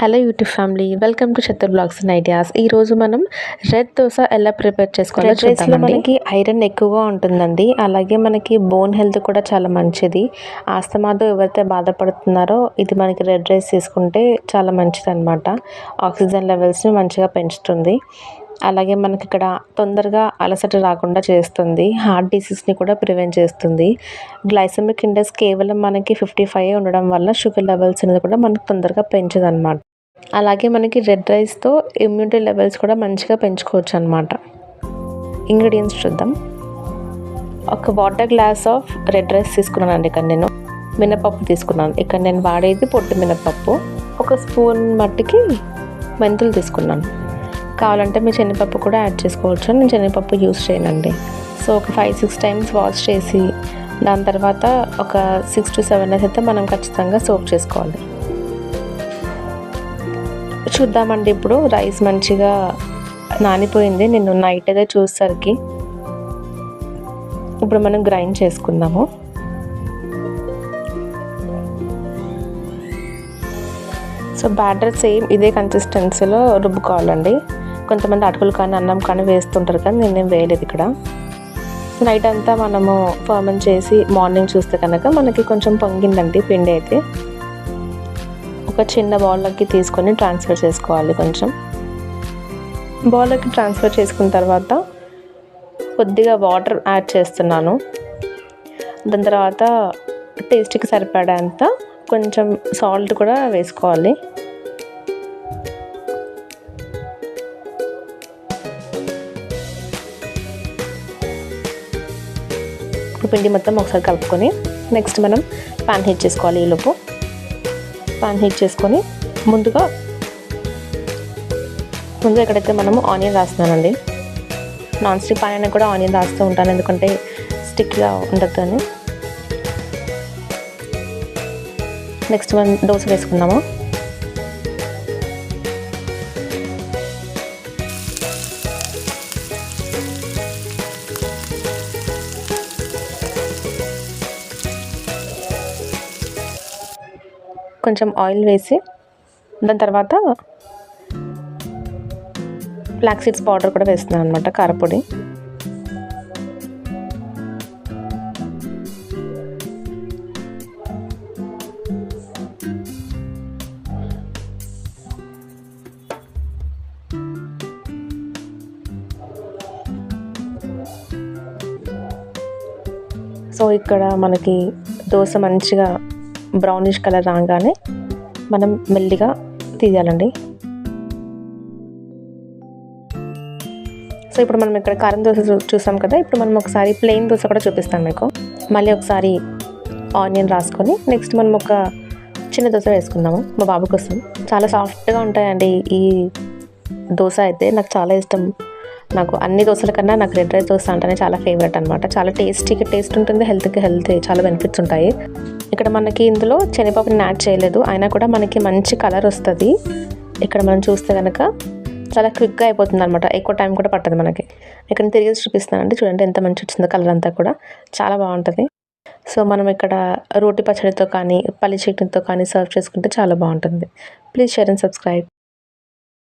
Hello YouTube family welcome to Chatur blogs and ideas ఈ రోజు మనం రెడ్ దోశ ఎలా ప్రిపేర్ చేసుకోవాలో మనకి ఐరన్ ఎక్కువగా ఉంటుందండి. అలాగే మనకి బోన్ హెల్త్ కూడా చాలా మంచిది. ఆస్తమాతో ఎవరైతే బాధపడుతున్నారో ఇది మనకి రెడ్ రైస్ తీసుకుంటే చాలా మంచిది అనమాట ఆక్సిజన్ లెవెల్స్ని మంచిగా పెంచుతుంది. అలాగే మనకి ఇక్కడ తొందరగా అలసట రాకుండా చేస్తుంది. హార్ట్ డిసీజ్ని కూడా ప్రివెంట్ చేస్తుంది. గ్లైసమిక్ ఇండెక్స్ కేవలం మనకి ఫిఫ్టీ ఫైవ్ ఉండడం వల్ల షుగర్ లెవెల్స్ అనేది కూడా మనకు తొందరగా పెంచదు అనమాట అలాగే మనకి రెడ్ రైస్తో ఇమ్యూనిటీ లెవెల్స్ కూడా మంచిగా పెంచుకోవచ్చు అనమాట ఇంగ్రీడియంట్స్ చూద్దాం. ఒక water glass of red rice తీసుకున్నానండి ఇక్కడ నేను. మినపప్పు తీసుకున్నాను. ఇక్కడ నేను వాడేది పొట్టు మినపప్పు. ఒక స్పూన్ మట్టికి మెంతులు తీసుకున్నాను. కావాలంటే మీ శనగపప్పు కూడా యాడ్ చేసుకోవచ్చు. నేను శనగపప్పు యూస్ చేయనండి. సో ఒక ఫైవ్ సిక్స్ టైమ్స్ వాష్ చేసి దాని తర్వాత ఒక సిక్స్ టు సెవెన్ డేస్ అయితే మనం ఖచ్చితంగా సోప్ చేసుకోవాలి. చూద్దామండి ఇప్పుడు. రైస్ మంచిగా నానిపోయింది. నేను నైట్ అయితే చూసేసరికి ఇప్పుడు మనం గ్రైండ్ చేసుకుందాము. సో బ్యాటర్ సేమ్ ఇదే కన్సిస్టెన్సీలో రుబ్బుకోవాలండి. కొంతమంది అటుకులు కానీ అన్నం కానీ వేస్తుంటారు కానీ నేనేం వేయలేదు ఇక్కడ. నైట్ అంతా మనము ఫర్మన్ చేసి మార్నింగ్ చూస్తే కనుక మనకి కొంచెం పొంగిందండి పిండి అయితే. ఒక చిన్న బౌల్లోకి తీసుకొని ట్రాన్స్ఫర్ చేసుకోవాలి కొంచెం. బౌల్లోకి ట్రాన్స్ఫర్ చేసుకున్న తర్వాత కొద్దిగా వాటర్ యాడ్ చేస్తున్నాను. దాని తర్వాత టేస్ట్కి సరిపడేంత కొంచెం సాల్ట్ కూడా వేసుకోవాలి. పిండి మొత్తం ఒకసారి కలుపుకొని నెక్స్ట్ మనం పాన్ హీట్ చేసుకోవాలి ఈలోపు. పాన్ హీట్ చేసుకొని ముందుగా ముందుగా ఎక్కడైతే మనము ఆనియన్ రాస్తున్నానండి నాన్ స్టిక్ పాన్ అయినా కూడా ఆనియన్ రాస్తూ ఉంటాను. ఎందుకంటే స్టిక్గా ఉండదు అని నెక్స్ట్ మనం దోశ వేసుకుందాము. కొంచెం ఆయిల్ వేసి దాని తర్వాత ఫ్లాక్ సీడ్స్ పౌడర్ కూడా వేస్తున్నాను అనమాట కారపొడి. సో ఇక్కడ మనకి దోశ మంచిగా బ్రౌనిష్ కలర్ రాగానే మనం మెల్లిగా తీయాలండి. సో ఇప్పుడు మనం ఇక్కడ కారం దోశ చూసాం కదా ఇప్పుడు మనం ఒకసారి ప్లెయిన్ దోశ కూడా చూపిస్తాం మీకు. మళ్ళీ ఒకసారి ఆనియన్ రాసుకొని నెక్స్ట్ మనం ఒక చిన్న దోశ వేసుకుందాము మా బాబు కోసం. చాలా సాఫ్ట్గా ఉంటాయండి ఈ దోశ అయితే నాకు చాలా ఇష్టం. నాకు అన్ని దోశల కన్నా నాకు రెడ్ రైస్ దోశ అంటేనే చాలా ఫేవరెట్ అనమాట చాలా టేస్టీకి టేస్ట్ ఉంటుంది హెల్త్కి హెల్త్ చాలా బెనిఫిట్స్ ఉంటాయి. ఇక్కడ మనకి ఇందులో శనగపప్పుని యాడ్ చేయలేదు. అయినా కూడా మనకి మంచి కలర్ వస్తుంది. ఇక్కడ మనం చూస్తే కనుక చాలా క్విక్గా అయిపోతుంది అనమాట ఎక్కువ టైం కూడా పట్టదు మనకి. ఇక్కడ తిరిగి చూపిస్తానండి. చూడండి ఎంత మంచి వచ్చిందో కలర్ అంతా కూడా. చాలా బాగుంటుంది. సో మనం ఇక్కడ రోటి పచ్చడితో కానీ పల్లి చట్నీతో కానీ సర్వ్ చేసుకుంటే చాలా బాగుంటుంది. Please share and subscribe